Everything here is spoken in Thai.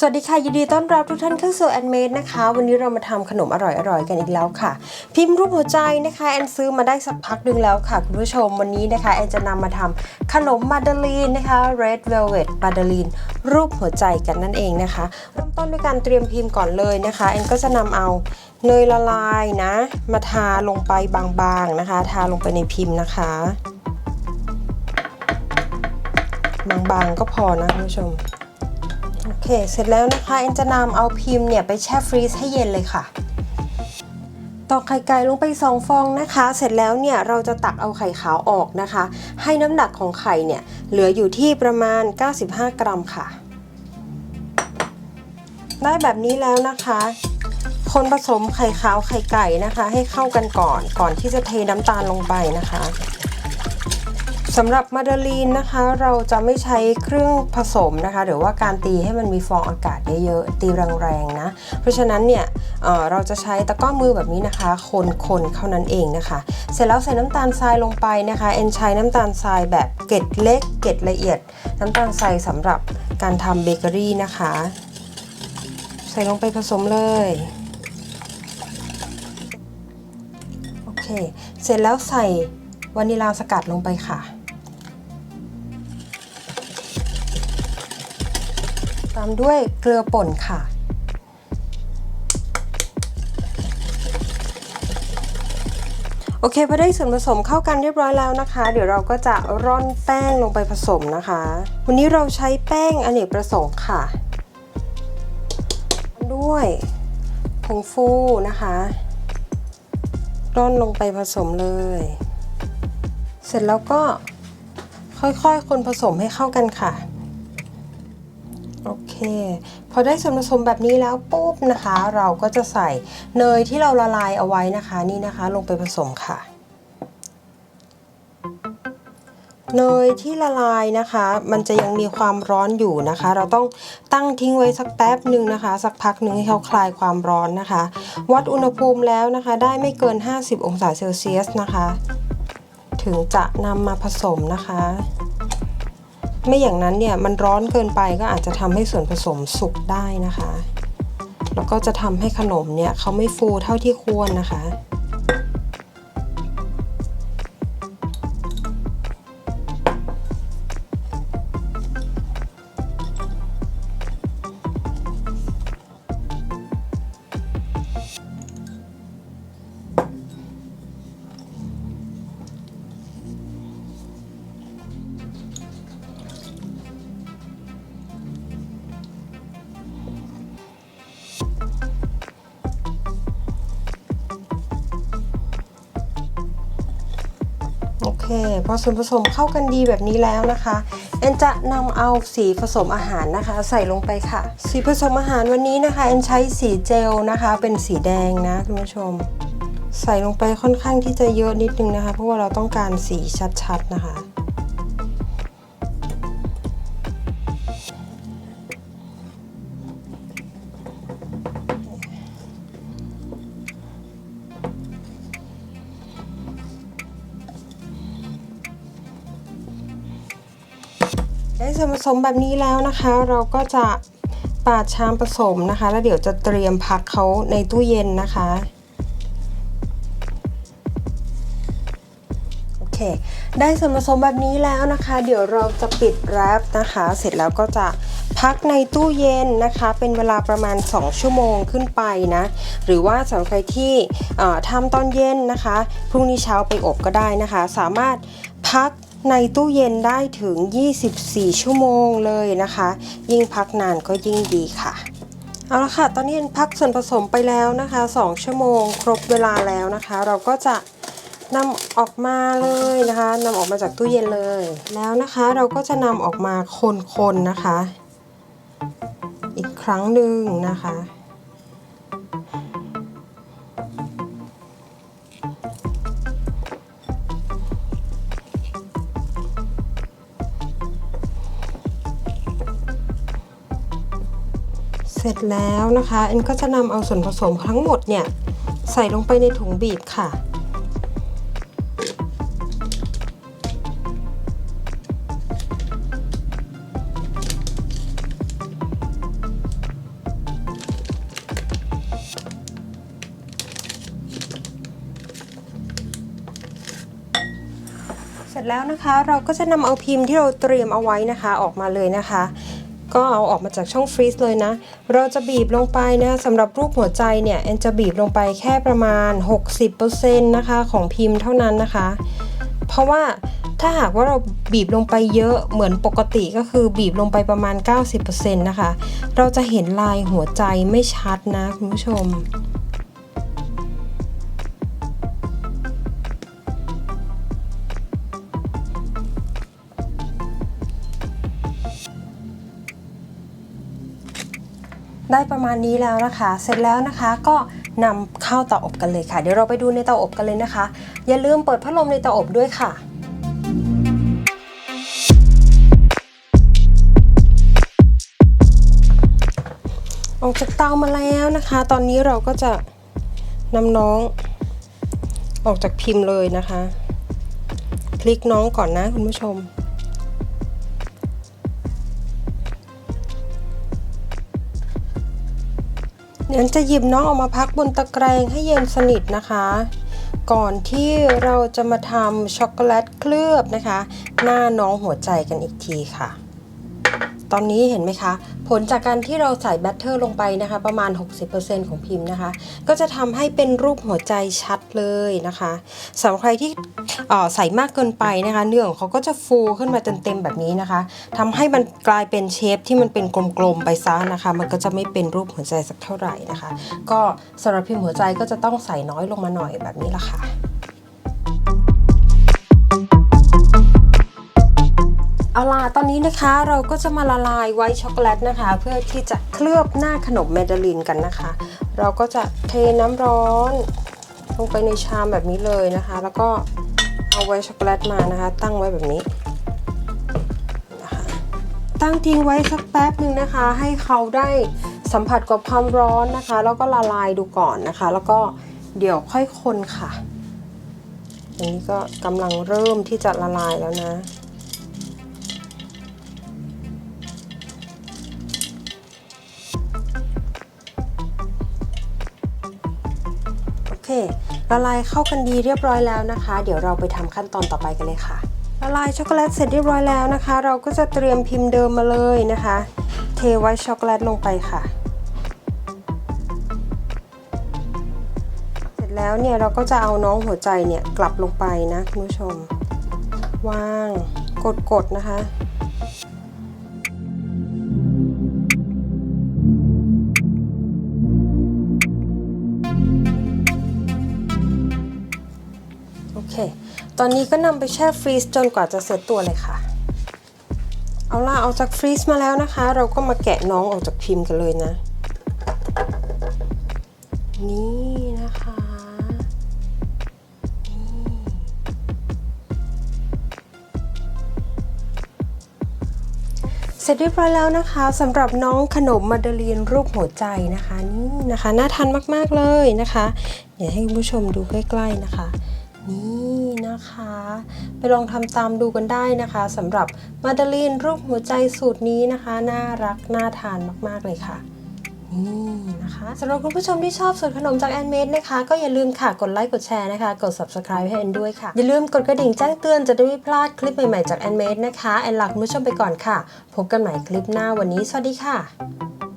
สวัสดีค่ะ ยินดีต้อนรับทุกท่านเข้าสู่แอนเมดนะคะ วันนี้เรามาทำขนมอร่อยๆกันอีกแล้วค่ะ พิมพ์รูปหัวใจนะคะ แอนซื้อมาได้สักพักหนึ่งแล้วค่ะ คุณผู้ชมวันนี้นะคะ แอนจะนำมาทำขนมมาดาลีนนะคะ red velvet มาดาลีนรูปหัวใจกันนั่นเองนะคะเริ่มต้นด้วยการเตรียมพิมพ์ก่อนเลยนะคะ แอนก็จะนำเอาเนยละลายนะ มาทาลงไปบางๆนะคะ ทาลงไปในพิมพ์นะคะ บางๆก็พอนะคุณผู้ชม เคเสร็จแล้วนะคะเอ็นจะนำเอาพิมพ์เนี่ยไปแช่ฟรีซให้เย็นเลยค่ะ ตอกไข่ไก่ลงไป2ฟองนะคะ เสร็จแล้วเนี่ยเราจะตักเอาไข่ขาวออกนะคะ ให้น้ำหนักของไข่เนี่ยเหลืออยู่ที่ประมาณ 95 กรัมค่ะ ได้แบบนี้แล้วนะคะคนผสมไข่ขาวไข่ไก่นะคะ ให้เข้ากันก่อนก่อนที่จะเทน้ำตาลลงไปนะคะ สำหรับมาดาลีนนะคะ เราจะไม่ใช้เครื่องผสมนะคะ หรือว่าการตีให้มันมีฟองอากาศเยอะๆตีแรงๆนะเพราะฉะนั้นเนี่ยเเราจะใช้ตะก้อมือแบบนี้นะคะ คนๆเข้านั้นเองนะคะ เสร็จแล้วใส่น้ำตาลทรายลงไปนะคะเอ็นใช้น้ำตาลทรายแบบเกล็ดเล็กเกล็ดละเอียด น้ำตาลทรายสำหรับการทำเบเกอรี่นะคะ ใส่ลงไปผสมเลยโอเคเสร็จแล้วใส่วานิลาสกัดลงไปค่ะ ตามด้วยเกลือป่นค่ะ โอเคพอได้ส่วนผสมเข้ากันเรียบร้อยแล้วนะคะ เดี๋ยวเราก็จะร่อนแป้งลงไปผสมนะคะ วันนี้เราใช้แป้งอเนกประสงค์ค่ะ ด้วยผงฟูนะคะ ร่อนลงไปผสมเลย เสร็จแล้วก็ค่อยๆ คนผสมให้เข้ากันค่ะ เค พอได้ส่วนผสมแบบนี้แล้วปุ๊บนะคะ เราก็จะใส่เนยที่เราละลายเอาไว้นะคะนี่นะคะ ลงไปผสมค่ะ เนยที่ละลายนะคะ มันจะยังมีความร้อนอยู่นะคะ เราต้องตั้งทิ้งไว้สักแป๊บหนึ่งนะคะ สักพักหนึ่งให้เขาคลายความร้อนนะคะ วัดอุณหภูมิแล้วนะคะ ได้ไม่เกิน 50 องศาเซลเซียสนะคะ ถึงจะนำมาผสมนะคะ ไม่อย่างนั้นเนี่ยมันร้อนเกินไปก็อาจจะทำให้ส่วนผสมสุกได้นะคะ แล้วก็จะทำให้ขนมเนี่ยเขาไม่ฟูเท่าที่ควรนะคะ พอส่วนผสมเข้ากันดีแบบนี้แล้วนะคะเอนจะนำเอาสีผสมอาหารนะคะ ใส่ลงไปค่ะ สีผสมอาหารวันนี้นะคะเอนใช้สีเจลนะคะ เป็นสีแดงนะคุณผู้ชม ใส่ลงไปค่อนข้างที่จะเยอะนิดนึงนะคะ เพราะว่าเราต้องการสีชัดๆนะคะ ได้ส่วนผสมแบบนี้แล้วนะคะ เราก็จะปาดชามผสมนะคะ แล้วเดี๋ยวจะเตรียมพักเขาในตู้เย็นนะคะโอเค ได้ส่วนผสมแบบนี้แล้วนะคะ เดี๋ยวเราจะปิดแรปนะคะ เสร็จแล้วก็จะพักในตู้เย็นนะคะ เป็นเวลาประมาณ 2 ชั่วโมงขึ้นไปนะ หรือว่าสำหรับใครที่ทำตอนเย็นนะคะ พรุ่งนี้เช้าไปอบก็ได้นะคะ สามารถพัก ในตู้เย็นได้ถึง 24 ชั่วโมงเลยนะคะ ยิ่งพักนานก็ยิ่งดีค่ะ เอาละค่ะ ตอนนี้พักส่วนผสมไปแล้วนะคะ 2 ชั่วโมงครบเวลาแล้วนะคะ เราก็จะนำออกมาเลยนะคะนำออกมาจากตู้เย็นเลย แล้วนะคะเราก็จะนำออกมาคนๆนะคะ อีกครั้งหนึ่งนะคะ ร็จแล้วนะคะเอ็นก็จะนำเอาส่วนผสมทั้งหมดเนี่ยใส่ลงไปในถุงบีบค่ะ เสร็จแล้วนะคะเราก็จะนำเอาพิมพ์ที่เราเตรียมเอาไว้นะคะออกมาเลยนะคะ ก็เอาออกมาจากช่องฟรีซเลยนะ เราจะบีบลงไปนะสำหรับรูปหัวใจเนี่ยแอนจะบีบลงไปแค่ประมาณ 60%นะคะของพิมพ์เท่านั้นนะคะ เพราะว่าถ้าหากว่าเราบีบลงไปเยอะเหมือนปกติก็คือบีบลงไปประมาณ 90%นะคะ เราจะเห็นลายหัวใจไม่ชัดนะคุณผู้ชม ได้ประมาณนี้แล้วนะคะ เสร็จแล้วนะคะก็นำเข้าเตาอบกันเลยค่ะ เดี๋ยวเราไปดูในเตาอบกันเลยนะคะ อย่าลืมเปิดพัดลมในเตาอบด้วยค่ะออกจากเตามาแล้วนะคะ ตอนนี้เราก็จะนำน้อง ออกจากพิมพ์เลยนะคะพลิกน้องก่อนนะคุณผู้ชม เดี๋ยวจะหยิบน้องออกมาพักบนตะแกรงให้เย็นสนิทนะคะ ก่อนที่เราจะมาทำช็อกโกแลตเคลือบนะคะ หน้าน้องหัวใจกันอีกทีค่ะ ตอนนี้เห็นไหมคะ ผลจากการที่เราใส่แบตเตอร์ลงไปนะคะ ประมาณ 60%ของพิมพ์นะคะ ก็จะทำให้เป็นรูปหัวใจชัดเลยนะคะสำหรับใครที่ใส่มากเกินไปนะคะ เนื้อของเขาก็จะฟูขึ้นมาเต็มๆแบบนี้นะคะทำให้มันกลายเป็นเชฟที่มันเป็นกลมๆไปซะนะคะ มันก็จะไม่เป็นรูปหัวใจสักเท่าไหร่นะคะ ก็สำหรับพิมพ์หัวใจก็จะต้องใส่น้อยลงมาหน่อยแบบนี้ละค่ะ เอาล่ะตอนนี้นะคะเราก็จะมาละลายไวท์ช็อกโกแลตนะคะ เพื่อที่จะเคลือบหน้าขนมเมดาลินกันนะคะ เราก็จะเทน้ำร้อนลงไปในชามแบบนี้เลยนะคะ แล้วก็เอาไวท์ช็อกโกแลตมานะคะ ตั้งไว้แบบนี้นะคะตั้งทิ้งไว้สักแป๊บหนึ่งนะคะ ให้เขาได้สัมผัสกับความร้อนนะคะ แล้วก็ละลายดูก่อนนะคะ แล้วก็เดี๋ยวค่อยคนค่ะอันนี้ก็กำลังเริ่มที่จะละลายแล้วนะ เคละลายเข้ากันดีเรียบร้อยแล้วนะคะ เดี๋ยวเราไปทำขั้นตอนต่อไปกันเลยค่ะละลายช็อกโกแลตเสร็จเรียบร้อยแล้วนะคะ เราก็จะเตรียมพิมพ์เดิมมาเลยนะคะ เทไว้ช็อกโกแลตลงไปค่ะ เสร็จแล้วเนี่ยเราก็จะเอาน้องหัวใจเนี่ยกลับลงไปนะคุณผู้ชมวางกดๆนะคะ ตอนนี้ก็นำไปแช่ฟรีซจนกว่าจะเสร็จตัวเลยค่ะ เอาล่ะเอาจากฟรีซมาแล้วนะคะ เราก็มาแกะน้องออกจากพิมพ์กันเลยนะ นี่นะคะเสร็จเรียบร้อยแล้วนะคะสำหรับน้องขนมมาดาลีนรูปหัวใจนะคะนี่นะคะน่าทานมากๆเลยนะคะ เดี๋ยวให้คุณผู้ชมดูใกล้ ๆนะคะ นี่นะคะ ไปลองทำตามดูกันได้นะคะสำหรับมาดาลีนรูปหัวใจสูตรนี้นะคะ น่ารัก น่าทานมากๆเลยค่ะนี่นะคะสำหรับคุณผู้ชมที่ชอบสูตรขนมจากแอนเมดนะคะ ก็อย่าลืมค่ะกดไลค์กดแชร์นะคะ กด subscribe ให้แอนด้วยค่ะ อย่าลืมกดกระดิ่งแจ้งเตือนจะได้ไม่พลาดคลิปใหม่ๆจากแอนเมดนะคะ แอนลาคุณผู้ชมไปก่อนค่ะ พบกันใหม่คลิปหน้าวันนี้ สวัสดีค่ะ